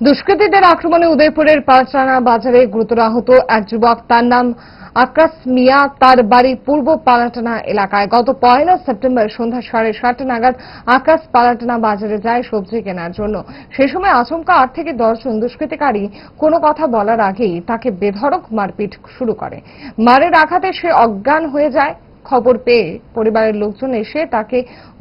দুষ্কৃতীদের আক্রমণে উদয়পুরের পাঁচরানা বাজারে গুরুতর আহত এক যুবক। তার নাম আকাশ মিয়া। তার বাড়ি পূর্ব পালাটানা এলাকায়। গত পয়লা সেপ্টেম্বর সন্ধ্যা সাড়ে সাতটা নাগাদ আকাশ পালাটানা বাজারে যায় সবজি কেনার জন্য। সে সময় আচমকা আট থেকে দশজন দুষ্কৃতিকারী কোনো কথা বলার আগেই তাকে বেধড়ক মারপিট শুরু করে। মারের আঘাতে সে অজ্ঞান হয়ে যায়। খবর পেয়ে পরিবারের লোকজন এসে তাকে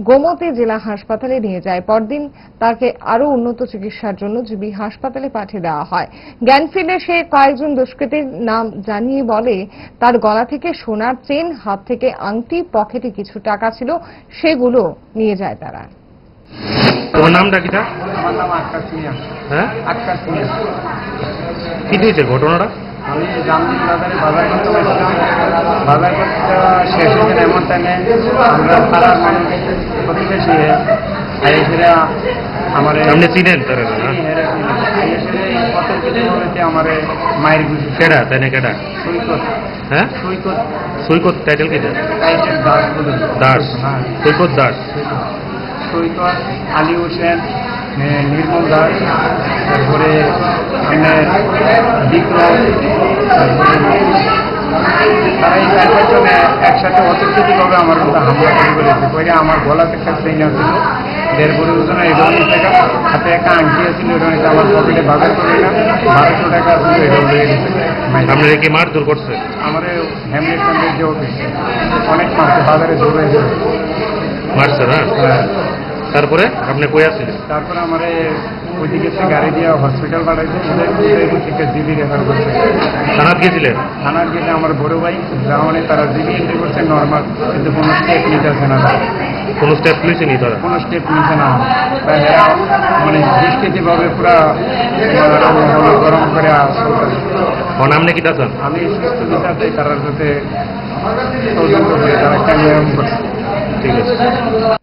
গোমতী জেলা হাসপাতালে নিয়ে যায়। পরদিন তাকে আরও উন্নত চিকিৎসার জন্য জিবি হাসপাতালে পাঠিয়ে দেওয়া হয়। জ্ঞান ফিরলে সে কয়েকজন দুষ্কৃতীর নাম জানিয়ে বলে তার গলা থেকে সোনার চেন হাত থেকে আংটি পকেটে কিছু টাকা ছিল সেগুলো নিয়ে যায় তারা। তোমার নামটা কিটা আমার নাম আকাশ মিয়া হ্যাঁ? আকাশ মিয়া কি হয়েছে ঘটনাটা? আমি জামদিন বাজারে বাজার করতে গেছিলাম বাজার করতে শেষ হয়ে এমন টাইমে আমরা পাড়ার মানুষ প্রতিবেশী আই আমার আপনি চিনেন তারা আমার মায়ের গুছি কেডা তাই না কেডা? সৈকত। হ্যাঁ? সৈকত। সৈকত টাইটেল কিটা? দাস দাস। হ্যাঁ। সৈকত দাস। সৈকত আলী হোসেন নির্মল দাস তারপরে বিক্রম তারপরে তারা পাঁচজনে একসাথে অতর্কিতভাবে আমার মধ্যে হামলা করে ফেলেছে করে আমার গলাতে একটা চেইন ছিল দেড় করে এই ধরনের টাকা হাতে একটা আংটি আছিল ওটা ধরনের আমার পকেটে বাজার করে না বারোশো টাকা ছিল এটা উড়ে গেছে আপনার কি মার দূর করছে আমার হ্যামলেট ফ্যামলেট যে অফিস অনেক মারছে বাজারে দৌড়াইছে মারছে না? হ্যাঁ। তারপরে আপনি কই আসছিলেন তারপরে আমার ওইদিকে থেকে গাড়ি দিয়ে হসপিটাল পাঠাইছে থেকে জিবি রেফার করছে থানাত গেছিলেন থানার গেলে আমার বড় ভাই যাওয়ানে তারা জিবি এন্ট্রি করছে নর্মাল কিন্তু কোনো স্টেপ নিতেছে না কোনো স্টেপ পুলিশে নি তারা? কোনো স্টেপ নিতে না। মানে দুষ্কৃতিভাবে পুরা গরম করে ওর নাম নাকি দাসান আমি সুস্থ চাই তার সাথে তদন্ত করে তারা একটা নিয়ম করছে। ঠিক আছে।